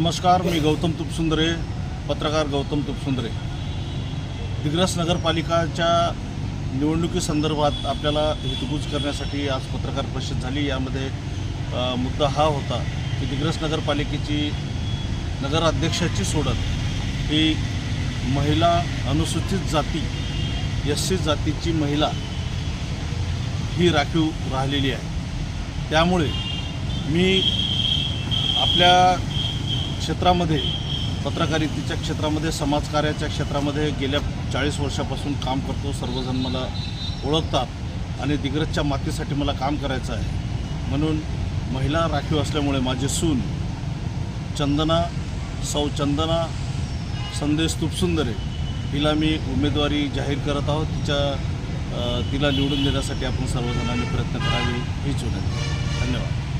नमस्कार मी गौतम तुपसुंदरे पत्रकार गौतम तुपसुंदरे. दिग्रस नगरपालिकाच्या निवडणुकीसंदर्भात आपल्याला हितगुज करण्यासाठी आज पत्रकार परिषद झाली. यामध्ये मुद्दा हा होता की दिग्रस नगरपालिकेची नगराध्यक्षाची सोडत ही महिला अनुसूचित जाती एस सी जातीची महिला ही राखीव राहिलेली आहे. त्यामुळे मी आपल्या क्षेत्रामध्ये पत्रकारितेच्या क्षेत्रामध्ये समाजकार्याच्या क्षेत्रामध्ये गेल्या चाळीस वर्षापासून काम करतो सर्वजण मला ओळखतात आणि दिग्रजच्या मातीसाठी मला काम करायचं आहे. म्हणून महिला राखीव असल्यामुळे माझे सून चंदना सौ चंदना संदेश तुपसुंदरे हिला मी उमेदवारी जाहीर करत आहोत. तिच्या तिला निवडून देण्यासाठी आपण सर्वजणांनी प्रयत्न करावे हीच विनंती. धन्यवाद.